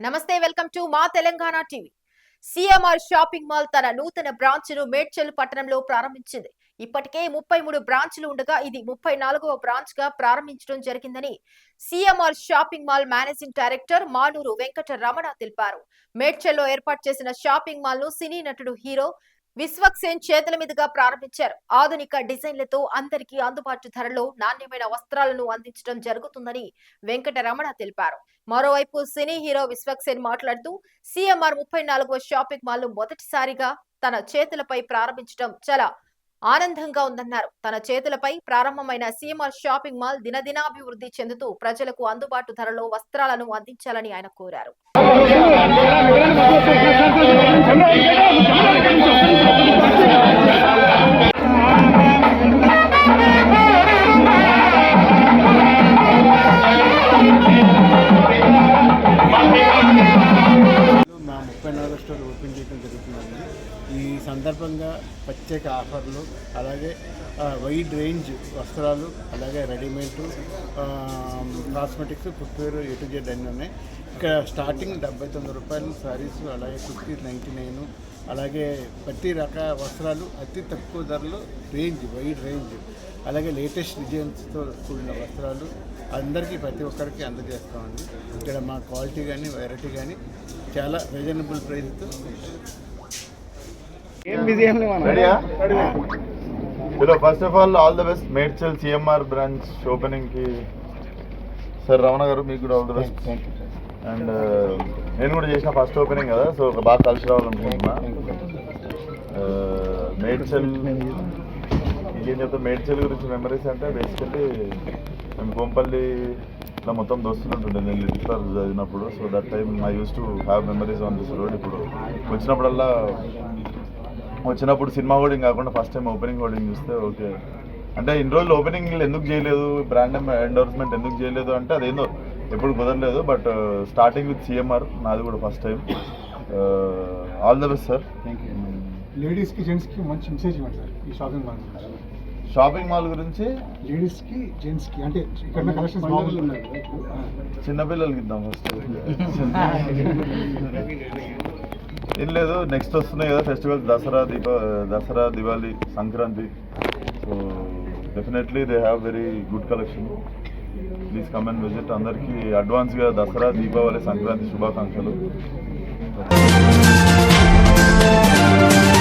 నమస్తే welcome to మా Telangana TV. CMR shopping mall తన నూతన బ్రాంచ్ను మేడ్చల్ పట్టణంలో ప్రారంభించింది. ఇప్పటికే ముప్పై మూడు బ్రాంచ్లు ఉండగా ఇది ముప్పై నాలుగవ బ్రాంచ్గా ప్రారంభించడం జరిగిందని CMR shopping mall managing director Manuru Venkata Ramana తెలిపారు. మేడ్చల్లో ఏర్పాటు చేసిన షాపింగ్ మాల్ను సినీ నటుడు హీరో విశ్వక్సేన్ చేతుల మీదుగా ప్రారంభించారు. ఆధునిక డిజైన్లతో అందరికీ అందుబాటు ధరలో నాణ్యమైన వస్త్రాలను అందించడం జరుగుతుందని వెంకటరమణ తెలిపారు. మరోవైపు సినీ హీరో విశ్వక్సేన్ మాట్లాడుతూ సిఎంఆర్ ముప్పై నాలుగో షాపింగ్ మాల్ను మొదటిసారిగా తన చేతులపై ప్రారంభించడం చాలా ఆనందంగా ఉందన్నారు. తన చేతులపై ప్రారంభమైన సీఎంఆర్ షాపింగ్ మాల్ దినదినాభివృద్ధి చెందుతూ ప్రజలకు అందుబాటు ధరలో వస్త్రాలను అందించాలని ఆయన కోరారు. మా స్టోర్ ఓపెన్ చేయడం జరుగుతుందండి. ఈ సందర్భంగా ప్రత్యేక ఆఫర్లు అలాగే వైడ్ రేంజ్ వస్త్రాలు అలాగే readymade cosmetics footwear A to Z అన్నీ ఉన్నాయి. ఇక్కడ స్టార్టింగ్ డెబ్బై తొమ్మిది రూపాయలు శారీస్ అలాగే కుర్తీ నైంటీ నైన్ అలాగే ప్రతి రకాల వస్త్రాలు అతి తక్కువ ధరలో రేంజ్ వైడ్ రేంజ్. అలాగే లేటెస్ట్ డిజైన్స్తో కూడిన వస్త్రాలు అందరికీ ప్రతి ఒక్కరికి అందజేస్తామండి. ఇక్కడ మా క్వాలిటీ కానీ వెరైటీ కానీ చాలా రీజనబుల్ ప్రైస్తో. ఏం busy hello first of all all the best Medchal CMR branch ఓపెనింగ్కి sir Ramana గారు మీకు కూడా ఆల్ ద బెస్ట్ అండ్ నేను కూడా చేసిన ఫస్ట్ ఓపెనింగ్ కదా సో బాగా కలిసి రావాలనుకుంటున్నా. మేడ్చల్ ఇంకేం చెప్తా మేడ్చల్ గురించి మెమరీస్ అంటే బేసికల్లీ మేము కోంపల్లిలో మొత్తం దోస్తులు ఉంటుండే. నేను లిటిల్ చదివినప్పుడు so that time I use to have memories on this road ఇప్పుడు వచ్చినప్పుడల్లా వచ్చినప్పుడు సినిమా హోర్డింగ్ కాకుండా ఫస్ట్ టైం ఓపెనింగ్ హోర్డింగ్ చూస్తే ఓకే. అంటే ఇన్ని రోజులు ఓపెనింగ్ ఎందుకు చేయలేదు? బ్రాండ్ ఎండోర్స్మెంట్ ఎందుకు చేయలేదు అంటే అదేందో ఎప్పుడు కుదరలేదు బట్ స్టార్టింగ్ విత్ సిఎంఆర్ నాది కూడా first time all the best sir thank you లేడీస్కి జెంట్స్కి మంచి మెసేజ్ ఇవ్వండి సార్ ఈ షాపింగ్ మాల్ షాపింగ్ మాల్ గురించి? లేడీస్కి జెంట్స్కి అంటే ఇక్కడ కలెక్షన్స్ చిన్నపిల్లలకి ఇద్దాం ఫస్ట్ ఏం లేదు నెక్స్ట్ వస్తున్నాయి కదా festivals Dasara Deepa Dasara Diwali Sankranti. So definitely they have very good collection please come and visit అందరికీ అడ్వాన్స్గా దసరా దీపావళి సంక్రాంతి శుభాకాంక్షలు.